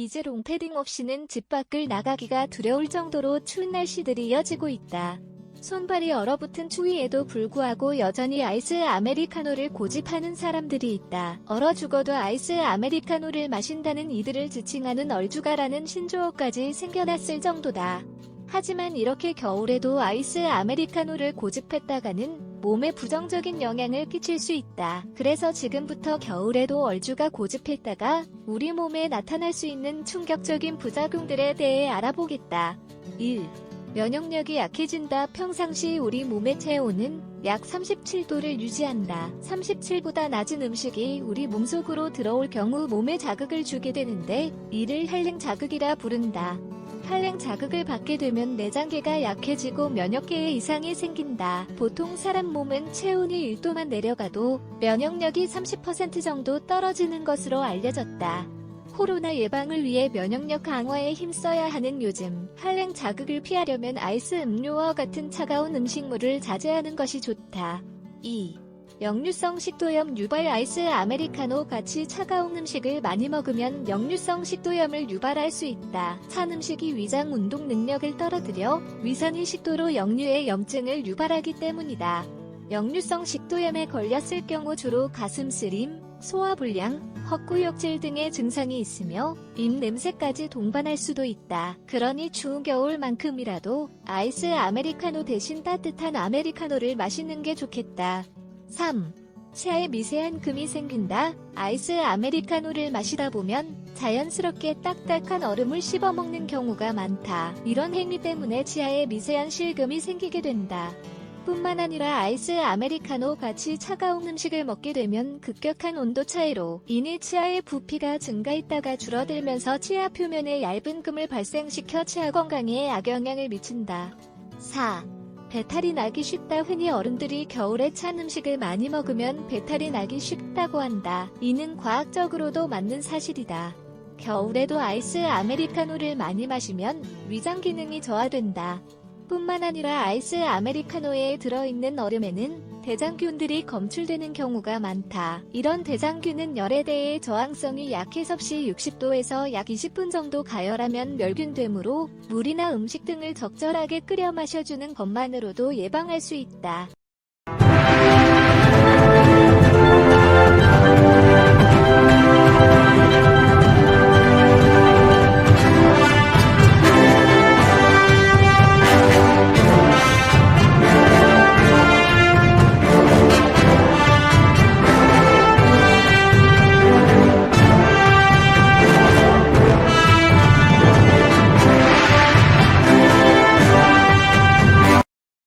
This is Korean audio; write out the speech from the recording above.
이제 롱패딩 없이는 집 밖을 나가기가 두려울 정도로 추운 날씨들이 이어지고 있다. 손발이 얼어붙은 추위에도 불구하고 여전히 아이스 아메리카노를 고집하는 사람들이 있다. 얼어 죽어도 아이스 아메리카노를 마신다는 이들을 지칭하는 얼주가라는 신조어까지 생겨났을 정도다. 하지만 이렇게 겨울에도 아이스 아메리카노를 고집했다가는 몸에 부정적인 영향을 끼칠 수 있다. 그래서 지금부터 겨울에도 얼주가 고집했다가 우리 몸에 나타날 수 있는 충격적인 부작용들에 대해 알아보겠다. 1. 면역력이 약해진다. 평상시 우리 몸의 체온은 약 37도를 유지한다. 37보다 낮은 음식이 우리 몸속으로 들어올 경우 몸에 자극을 주게 되는데 이를 한랭 자극이라 부른다. 한랭 자극을 받게 되면 내장계가 약해지고 면역계에 이상이 생긴다. 보통 사람 몸은 체온이 1도만 내려가도 면역력이 30% 정도 떨어지는 것으로 알려졌다. 코로나 예방을 위해 면역력 강화에 힘써야 하는 요즘 한랭 자극을 피하려면 아이스 음료와 같은 차가운 음식물을 자제하는 것이 좋다. 2. 역류성 식도염 유발 아이스 아메리카노 같이 차가운 음식을 많이 먹으면 역류성 식도염을 유발할 수 있다. 찬 음식이 위장 운동 능력을 떨어뜨려 위산이 식도로 역류해 염증을 유발하기 때문이다. 역류성 식도염에 걸렸을 경우 주로 가슴 쓰림, 소화불량, 헛구역질 등의 증상이 있으며 입 냄새까지 동반할 수도 있다. 그러니 추운 겨울만큼이라도 아이스 아메리카노 대신 따뜻한 아메리카노를 마시는 게 좋겠다. 3. 치아에 미세한 금이 생긴다. 아이스 아메리카노를 마시다 보면 자연스럽게 딱딱한 얼음을 씹어먹는 경우가 많다. 이런 행위 때문에 치아에 미세한 실금이 생기게 된다. 뿐만 아니라 아이스 아메리카노 같이 차가운 음식을 먹게 되면 급격한 온도 차이로 이내 치아의 부피가 증가했다가 줄어들면서 치아 표면에 얇은 금을 발생시켜 치아 건강에 악영향을 미친다. 4. 배탈이 나기 쉽다. 흔히 어른들이 겨울에 찬 음식을 많이 먹으면 배탈이 나기 쉽다고 한다. 이는 과학적으로도 맞는 사실이다. 겨울에도 아이스 아메리카노를 많이 마시면 위장 기능이 저하된다. 뿐만 아니라 아이스 아메리카노에 들어있는 얼음에는 대장균들이 검출되는 경우가 많다. 이런 대장균은 열에 대해 저항성이 약해서 시 60도에서 약 20분 정도 가열하면 멸균되므로 물이나 음식 등을 적절하게 끓여 마셔주는 것만으로도 예방할 수 있다.